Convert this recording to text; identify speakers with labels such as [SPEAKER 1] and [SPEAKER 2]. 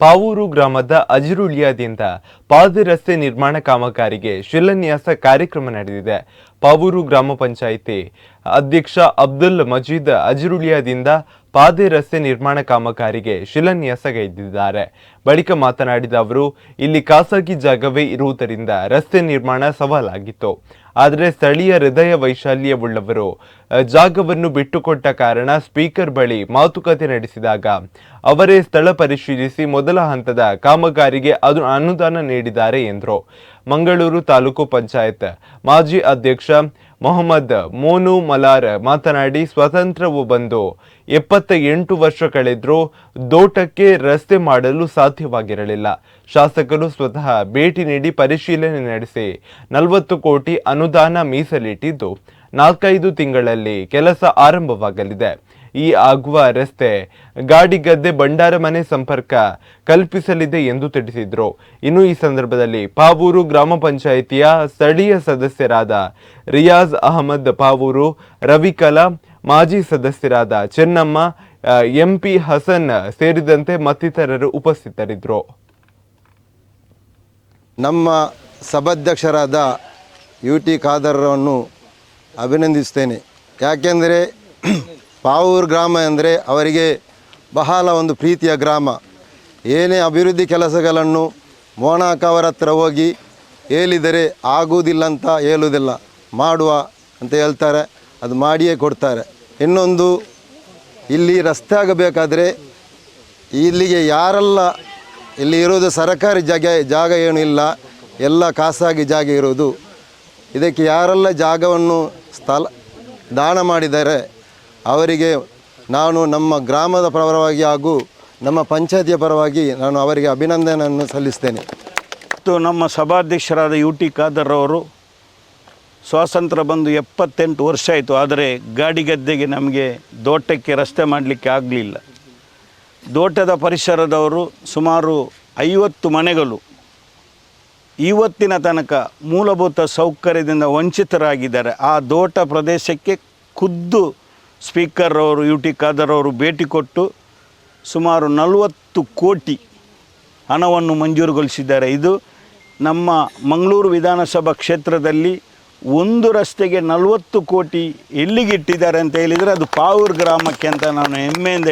[SPEAKER 1] ಪಾವೂರು ಗ್ರಾಮದ ಅಜಿರುಳಿಯಾದಿಂದ ಪಾದರಸ್ತೆ ನಿರ್ಮಾಣ ಕಾಮಗಾರಿಗೆ ಶಿಲಾನ್ಯಾಸ ಕಾರ್ಯಕ್ರಮ ನಡೆದಿದೆ. ಪಾವೂರು ಗ್ರಾಮ ಪಂಚಾಯಿತಿ ಅಧ್ಯಕ್ಷ ಅಬ್ದುಲ್ ಮಜೀದ್ ಅಜಿರುಳಿಯಾದಿಂದ ಪಾದೆ ರಸ್ತೆ ನಿರ್ಮಾಣ ಕಾಮಗಾರಿಗೆ ಶಿಲಾನ್ಯಾಸಗೈದಿದ್ದಾರೆ ಬಳಿಕ ಮಾತನಾಡಿದ ಅವರು, ಇಲ್ಲಿ ಖಾಸಗಿ ಜಾಗವೇ ಇರುವುದರಿಂದ ರಸ್ತೆ ನಿರ್ಮಾಣ ಸವಾಲಾಗಿತ್ತು. ಆದರೆ ಸ್ಥಳೀಯ ಹೃದಯ ವೈಶಾಲ್ಯವುಳ್ಳವರು ಜಾಗವನ್ನು ಬಿಟ್ಟುಕೊಟ್ಟ ಕಾರಣ ಸ್ಪೀಕರ್ ಬಳಿ ಮಾತುಕತೆ ನಡೆಸಿದಾಗ ಅವರೇ ಸ್ಥಳ ಪರಿಶೀಲಿಸಿ ಮೊದಲ ಹಂತದ ಕಾಮಗಾರಿಗೆ ಅದು ಅನುದಾನ ನೀಡಿದ್ದಾರೆ ಎಂದರು. ಮಂಗಳೂರು ತಾಲೂಕು ಪಂಚಾಯತ್. ಮಾಜಿ ಅಧ್ಯಕ್ಷ ಮೊಹಮ್ಮದ್ ಮೋನು ಮಲಾರ್ ಮಾತನಾಡಿ ಸ್ವತಂತ್ರವು ಬಂದು ಎಪ್ಪತ್ತ ಎಂಟು ವರ್ಷ ಕಳೆದರೂ ದೋಟಕ್ಕೆ ರಸ್ತೆ ಮಾಡಲು ಸಾಧ್ಯವಾಗಿರಲಿಲ್ಲ. ಶಾಸಕರು ಸ್ವತಃ ಭೇಟಿ ನೀಡಿ ಪರಿಶೀಲನೆ ನಡೆಸಿ ನಲವತ್ತು ಕೋಟಿ ಅನುದಾನ ಮೀಸಲಿಟ್ಟಿದ್ದು ನಾಲ್ಕೈದು ತಿಂಗಳಲ್ಲಿ ಕೆಲಸ ಆರಂಭವಾಗಲಿದೆ. ಈ ಆಗುವ ರಸ್ತೆ, ಗಾಡಿಗದ್ದೆ ಬಂಡಾರ ಮನೆ ಸಂಪರ್ಕ ಕಲ್ಪಿಸಲಿದೆ ಎಂದು ತಿಳಿಸಿದರು. ಇನ್ನು ಈ ಸಂದರ್ಭದಲ್ಲಿ ಪಾವೂರು ಗ್ರಾಮ ಪಂಚಾಯಿತಿಯ ಸ್ಥಳೀಯ ಸದಸ್ಯರಾದ ರಿಯಾಜ್ ಅಹಮದ್ ಪಾವೂರು ರವಿಕಲಾ ಮಾಜಿ ಸದಸ್ಯರಾದ ಚೆನ್ನಮ್ಮ ಎಂಪಿ ಹಸನ್ ಸೇರಿದಂತೆ ಮತ್ತಿತರರು ಉಪಸ್ಥಿತರಿದ್ದರು
[SPEAKER 2] ನಮ್ಮ ಸಭಾಧ್ಯಕ್ಷರಾದ ಯು ಟಿ ಖಾದರ್ರನ್ನು ಅಭಿನಂದಿಸ್ತೇನೆ. ಯಾಕೆಂದರೆ ಪಾವೂರು ಗ್ರಾಮ ಅಂದರೆ ಅವರಿಗೆ ಬಹಳ ಒಂದು ಪ್ರೀತಿಯ ಗ್ರಾಮ. ಏನೇ ಅಭಿವೃದ್ಧಿ ಕೆಲಸಗಳನ್ನು ಮೋನಾಕ್ ಅವರ ಹತ್ರ ಹೋಗಿ ಹೇಳಿದರೆ ಆಗುವುದಿಲ್ಲ ಅಂತ ಹೇಳುವುದಿಲ್ಲ. ಮಾಡುವ ಅಂತ ಹೇಳ್ತಾರೆ, ಅದು ಮಾಡಿಯೇ ಕೊಡ್ತಾರೆ. ಇನ್ನೊಂದು, ಇಲ್ಲಿ ರಸ್ತೆ ಆಗಬೇಕಾದ್ರೆ ಇಲ್ಲಿಗೆ ಯಾರೆಲ್ಲ ಇಲ್ಲಿ ಇರೋದು ಸರಕಾರಿ ಜಾಗ ಜಾಗ ಏನೂ ಇಲ್ಲ, ಎಲ್ಲ ಖಾಸಗಿ ಜಾಗ ಇರೋದು. ಇದಕ್ಕೆ ಯಾರೆಲ್ಲ ಜಾಗವನ್ನು ಸ್ಥಳ ದಾನ ಮಾಡಿದ್ದಾರೆ ಅವರಿಗೆ ನಾನು ನಮ್ಮ ಗ್ರಾಮದ ಪರವಾಗಿ ಹಾಗೂ ನಮ್ಮ ಪಂಚಾಯತಿಯ ಪರವಾಗಿ ನಾನು ಅವರಿಗೆ ಅಭಿನಂದನೆಯನ್ನು ಸಲ್ಲಿಸ್ತೇನೆ.
[SPEAKER 3] ಮತ್ತು ನಮ್ಮ ಸಭಾಧ್ಯಕ್ಷರಾದ ಯು ಟಿ ಖಾದರ್ ಅವರು ಸ್ವಾತಂತ್ರ್ಯ ಬಂದು ಎಪ್ಪತ್ತೆಂಟು ವರ್ಷ ಆಯಿತು, ಆದರೆ ಗಾಡಿ ಗದ್ದೆಗೆ ನಮಗೆ ದೋಟಕ್ಕೆ ರಸ್ತೆ ಮಾಡಲಿಕ್ಕೆ ಆಗಲಿಲ್ಲ. ದೋಟದ ಪರಿಸರದವರು ಸುಮಾರು ಐವತ್ತು ಮನೆಗಳು ಇವತ್ತಿನ ತನಕ ಮೂಲಭೂತ ಸೌಕರ್ಯದಿಂದ ವಂಚಿತರಾಗಿದ್ದಾರೆ. ಆ ದೋಟ ಪ್ರದೇಶಕ್ಕೆ ಖುದ್ದು ಸ್ಪೀಕರ್ ಅವರು, ಯು ಟಿ ಖಾದರ್ ಅವರು ಭೇಟಿ ಕೊಟ್ಟು ಸುಮಾರು ನಲವತ್ತು ಕೋಟಿ ಹಣವನ್ನು ಮಂಜೂರುಗೊಳಿಸಿದ್ದಾರೆ. ಇದು ನಮ್ಮ ಮಂಗಳೂರು ವಿಧಾನಸಭಾ ಕ್ಷೇತ್ರದಲ್ಲಿ ಒಂದು ರಸ್ತೆಗೆ ನಲವತ್ತು ಕೋಟಿ ಎಲ್ಲಿಗಿಟ್ಟಿದ್ದಾರೆ ಅಂತ ಹೇಳಿದರೆ ಅದು ಪಾವೂರ್ ಗ್ರಾಮಕ್ಕೆ ಅಂತ ನಾನು ಹೆಮ್ಮೆಯಿಂದ